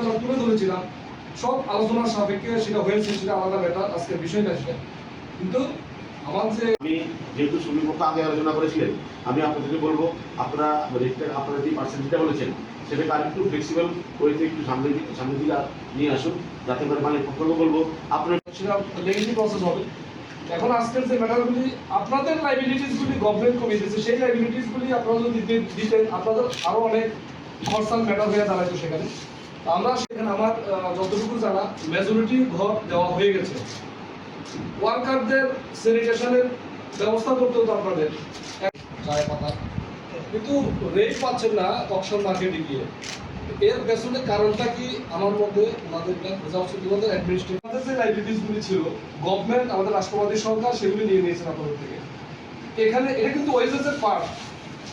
আমরা তুলে ধরেছিলাম। সব আলোচনার সাপেক্ষে সেটা হয়েছে সেটা আলাদা ব্যাপার। আজকের বিষয়টা সেটা। কিন্তু আমার যে আমি যেহেতু আগে আলোচনা করেছিলেন আমি আপনাদেরকে বলব আপনারা রেটটা আপনারা যে পার্সেন্টেজটা বলেছেন সেটাকে আর একটু ফ্লেক্সিবল একটু সামনে দিকে সামনে দিকে নিয়ে আসুন। যাতে করে মানে পক্ষকে বলব আপনার সেটা লেগেসি প্রসেস হবে। এখন আজকের যে ম্যাটারগুলি আপনাদের লাইবিলিটিসগুলি গভর্নমেন্ট কমিয়ে দিয়েছে সেই লাইবিলিটিসগুলি আপনারা যদি দিতেন আপনাদের আরও অনেক খরচার ম্যাটার হয়ে দাঁড়াইতো সেখানে। আমরা সেখানে আমার যতটুকু জানা মেজরিটি ঘর দেওয়া হয়ে গেছে। ওয়ার্কারদের স্যানিটেশনের ব্যবস্থা করতে হতো আপনাদের এক- চায় পাতা। কিন্তু রেট পাচ্ছেন না অকশন মার্কেটে গিয়ে। এর পেছনে কারণটা কি? আমার মধ্যে ওনাদের বোঝা উচিত ওনাদের অ্যাডমিনিস্ট্রেশন আমাদের যে লাইব্রেরিজগুলি ছিল গভর্নমেন্ট আমাদের রাষ্ট্রবাদী সরকার সেগুলি নিয়ে নিয়েছেন আপনাদের থেকে। এখানে এটা কিন্তু ওয়েজেসের পার্ট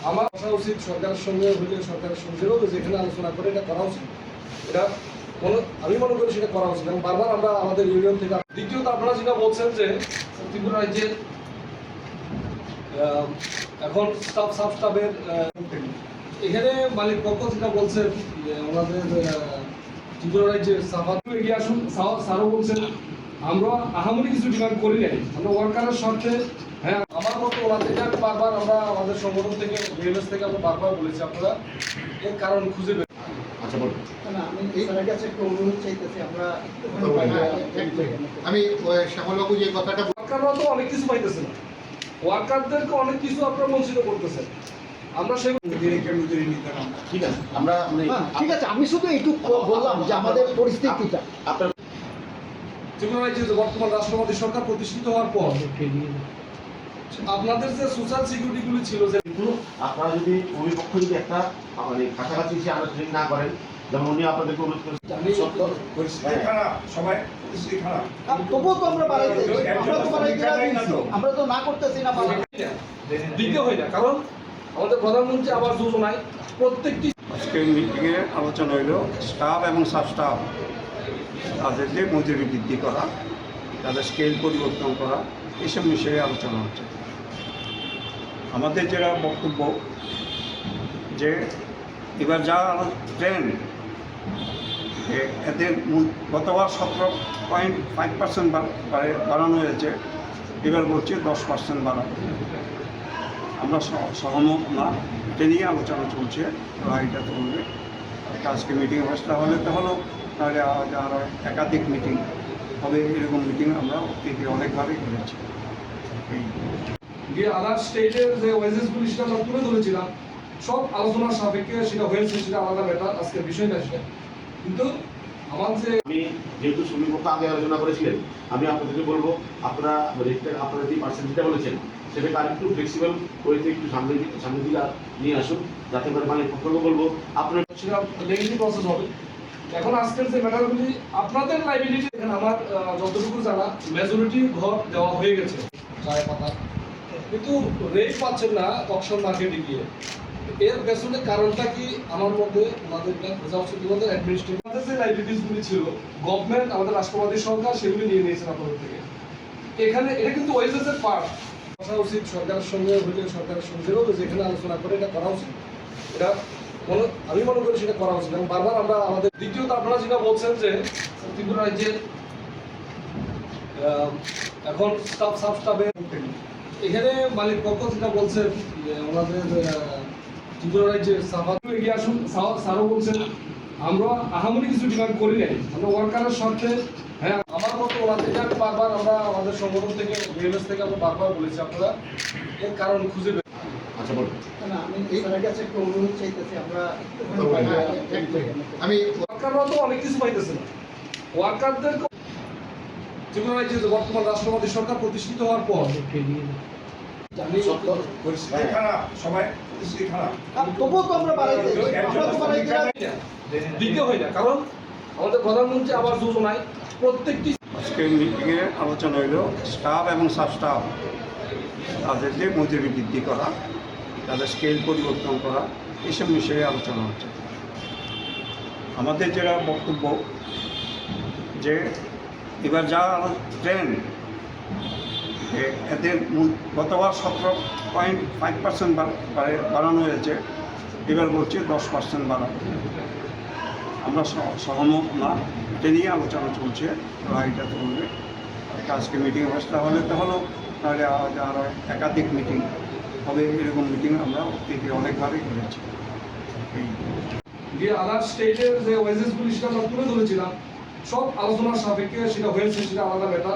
আমার আসা উচিত সরকারের সঙ্গে হইলে সরকারের সঙ্গে যেখানে আলোচনা করে এটা করা উচিত। এটা মনে আমি মনে করি সেটা করা উচিত। এবং বারবার আমরা আমাদের ইউনিয়ন থেকে দ্বিতীয়ত আপনারা যেটা বলছেন যে ত্রিপুরা রাজ্যের এখন স্টাফ সাব স্টাফের এখানে মালিক পক্ষ যেটা বলছেন আমাদের ত্রিপুরা রাজ্যের সাফাত এগিয়ে আসুন। স্যারও বলছেন, আমরা আহামরি কিছু ডিমান্ড করি নাই। আমরা ওয়ার্কারের স্বার্থে হ্যাঁ আমার মতো আমি বারবার আমরা আমাদের সংগঠন থেকে বিএমএস থেকে আমরা বারবার বলেছি আপনারা এর কারণ খুঁজে বের আচ্ছা বলুন। আমি স্যারের কাছে একটা অনুরোধ চাইতেছি আমরা একটুখানি বাইরে- আমি ওই শ্যামলবাবু যে কথাটা ওয়ার্কাররা তো অনেক কিছু পাইতেছে না। ওয়ার্কারদেরকে অনেক কিছু আপনারা বঞ্চিত করতেছেন। আমরা সেগুলো ঠিক আছে আমরা ঠিক আছে আমি শুধু এইটুকু বললাম যে আমাদের পরিস্থিতিটা। আপনার ত্রিপুরা রাজ্যে বর্তমান রাষ্ট্রপতি সরকার প্রতিষ্ঠিত হওয়ার পর আপনাদের যে সোশ্যাল সিকিউরিটিগুলি ছিল যে কিন্তু আপনারা যদি ওই পক্ষ যদি একটা মানে কাছাকাছি এসে আলোচনা না করেন যেমন উনি আপনাদেরকে অনুরোধ করেছেন। খারাপ সবাই তবুও তো আমরা বাড়াইতে আমরা তো বাড়াইতে না তো। আমরা তো না করতেছি না দিতে হয় না কারণ আমাদের প্রধানমন্ত্রী আবার যোজনায় প্রত্যেকটি আজকের মিটিংয়ে আলোচনা হইল স্টাফ এবং সাব স্টাফ তাদের যে মজুরি বৃদ্ধি করা তাদের স্কেল পরিবর্তন করা এইসব বিষয়ে আলোচনা হচ্ছে। আমাদের যেটা বক্তব্য যে এবার যা ট্রেন্ড এদের গতবার সতেরো পয়েন্ট ফাইভ পার্সেন্ট বাড়ানো হয়েছে, এবার বলছে দশ পার্সেন্ট বাড়ানো। আমরা সহ- সহমত না, এটা নিয়ে আলোচনা চলছে। এটা চলবে আজকে মিটিং বসতে হলে তো হলো, তাহলে আরও একাধিক মিটিং হবে এরকম মিটিং আমরা অতীতে অনেকভাবেই করেছি। এই। আদার স্টেটের যে ওয়েজেসগুলি সেটা আমরা তুলে ধরেছিলাম সব আলোচনার সাপেক্ষে সেটা হয়েছে সেটা আলাদা ব্যাপার আজকের বিষয়টা সেটা। কিন্তু আমার যে আমি যেহেতু আগে আলোচনা করেছিলেন আমি আপনাদেরকে বলব আপনারা রেটটা আপনারা যে পার্সেন্টেজটা বলেছেন সেটাকে আর একটু ফ্লেক্সিবল ওয়েতে একটু সামনে দিকে সামনে দিকে নিয়ে আসুন যাতে করে মানে পক্ষকে বলব আপনার সেটা লেগেসি প্রসেস হবে। এখন আজকের যে ম্যাটারগুলি আপনাদের লাইবিলিটি এখানে আমার যতটুকু জানা মেজরিটি ঘর দেওয়া হয়ে গেছে। চায় পাতা কিন্তু রেট পাচ্ছেন না অকশন মার্কেটে গিয়ে। এর পেছনে কারণটা কি? আমার মধ্যে ওনাদের বোঝা উচিত আমাদের যে লাইব্রেরিজগুলি ছিল গভর্নমেন্ট আমাদের রাষ্ট্রবাদী সরকার সেগুলি নিয়ে নিয়েছেন আপনাদের থেকে। এখানে এটা কিন্তু ওয়েজেসের পার্ট আসা উচিত সরকারের সঙ্গে হইলে সরকারের সঙ্গে যেখানে আলোচনা করে এটা করা উচিত। এটা আমি মনে করি সেটা করা উচিত। বারবার আমরা আমাদের দ্বিতীয়ত আপনারা যেটা বলছেন যে ত্রিপুরা রাজ্যের এখন স্টাফ স্টাফের এখানে মালিক পক্ষ যেটা বলছেন আহ, ত্রিপুরা রাজ্যের এগিয়ে আসুন স্যারও বলছেন আমরা আহামরি কিছু ডিমান্ড করি নাই। আমরা ওয়ার্কারের স্বার্থে হ্যাঁ আমার মতো ওনাদের বারবার আমরা আমাদের সংগঠন থেকে বিএমএস থেকে আমরা বারবার বলেছি আপনারা এর কারণ খুঁজে আচ্ছা বলুন। আমি স্যারের কাছে একটা অনুরোধ চাইতেছি আমরা একটুখানি বাইরে- আমি ওয়ার্কাররা তো অনেক কিছু পাইতেছে না। ওয়ার্কারদের ত্রিপুরা রাজ্যে বর্তমান রাষ্ট্রপতি সরকার প্রতিষ্ঠিত হওয়ার পর। কারণ আমাদের প্রধানমন্ত্রী আবার যোজনায় প্রত্যেকটি আজকের মিটিংয়ে আলোচনা হইল স্টাফ এবং সাব স্টাফ তাদের যে মজুরি বৃদ্ধি করা তাদের স্কেল পরিবর্তন করা, এইসব বিষয়ে আলোচনা হচ্ছে। আমাদের যেটা বক্তব্য, যে এবার যা ট্রেন মূল- গতবার সতেরো পয়েন্ট ফাইভ পার্সেন্ট বাড়ানো হয়েছে, এবার বলছে দশ পার্সেন্ট বাড়ানো। আমরা সহ- সহমত না, এটা নিয়ে আলোচনা চলছে ওরা একটা আজকে মিটিং বসতে হলে তো হলো, তাহলে আরও একাধিক মিটিং হবে এরকম মিটিং আমরা অতীতে অনেকভাবেই করেছি যে আদার স্টেটের যে ওয়েজেসগুলি সেটা আমরা তুলে ধরেছিলাম, সব আলোচনার সাপেক্ষে সেটা হয়েছে, সেটা আলাদা ব্যাপার।